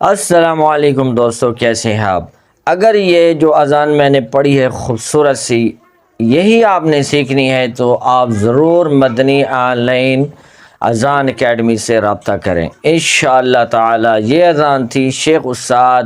السلام علیکم دوستو، کیسے ہیں آپ؟ اگر یہ جو اذان میں نے پڑھی ہے خوبصورت سی، یہی آپ نے سیکھنی ہے، تو آپ ضرور مدنی آن لائن اذان اکیڈمی سے رابطہ کریں۔ انشاءاللہ تعالی، یہ اذان تھی شیخ استاد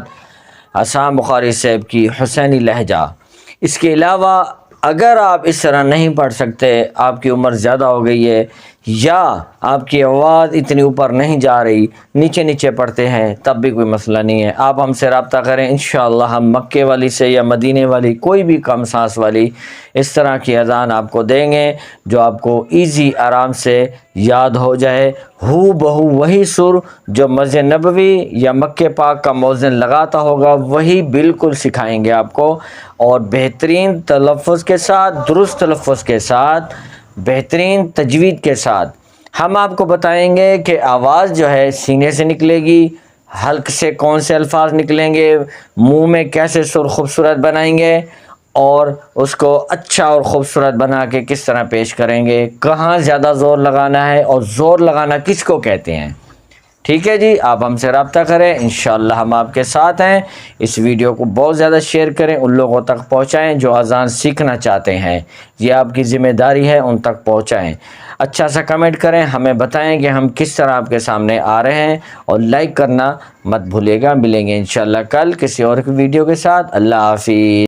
اسام بخاری صاحب کی حسینی لہجہ۔ اس کے علاوہ، اگر آپ اس طرح نہیں پڑھ سکتے، آپ کی عمر زیادہ ہو گئی ہے یا آپ کی آواز اتنی اوپر نہیں جا رہی، نیچے نیچے پڑھتے ہیں، تب بھی کوئی مسئلہ نہیں ہے۔ آپ ہم سے رابطہ کریں، انشاءاللہ ہم مکے والی سے یا مدینے والی، کوئی بھی کم سانس والی اس طرح کی اذان آپ کو دیں گے جو آپ کو ایزی آرام سے یاد ہو جائے۔ ہو بہو وہی سر جو مسجد نبوی یا مکے پاک کا موزن لگاتا ہوگا، وہی بالکل سکھائیں گے آپ کو۔ اور بہترین تلفظ کے ساتھ، درست تلفظ کے ساتھ بہترین تجوید کے ساتھ۔ ہم آپ کو بتائیں گے کہ آواز جو ہے سینے سے نکلے گی، حلق سے کون سے الفاظ نکلیں گے، منہ میں کیسے سر خوبصورت بنائیں گے اور اس کو اچھا اور خوبصورت بنا کے کس طرح پیش کریں گے، کہاں زیادہ زور لگانا ہے اور زور لگانا کس کو کہتے ہیں۔ ٹھیک ہے جی آپ ہم سے رابطہ کریں۔ انشاءاللہ ہم آپ کے ساتھ ہیں۔ اس ویڈیو کو بہت زیادہ شیئر کریں، ان لوگوں تک پہنچائیں جو اذان سیکھنا چاہتے ہیں۔ یہ آپ کی ذمہ داری ہے، ان تک پہنچائیں۔ اچھا سا کمنٹ کریں، ہمیں بتائیں کہ ہم کس طرح آپ کے سامنے آ رہے ہیں۔ اور لائک کرنا مت بھولیے گا۔ ملیں گے انشاءاللہ کل کسی اور ویڈیو کے ساتھ۔ اللہ حافظ۔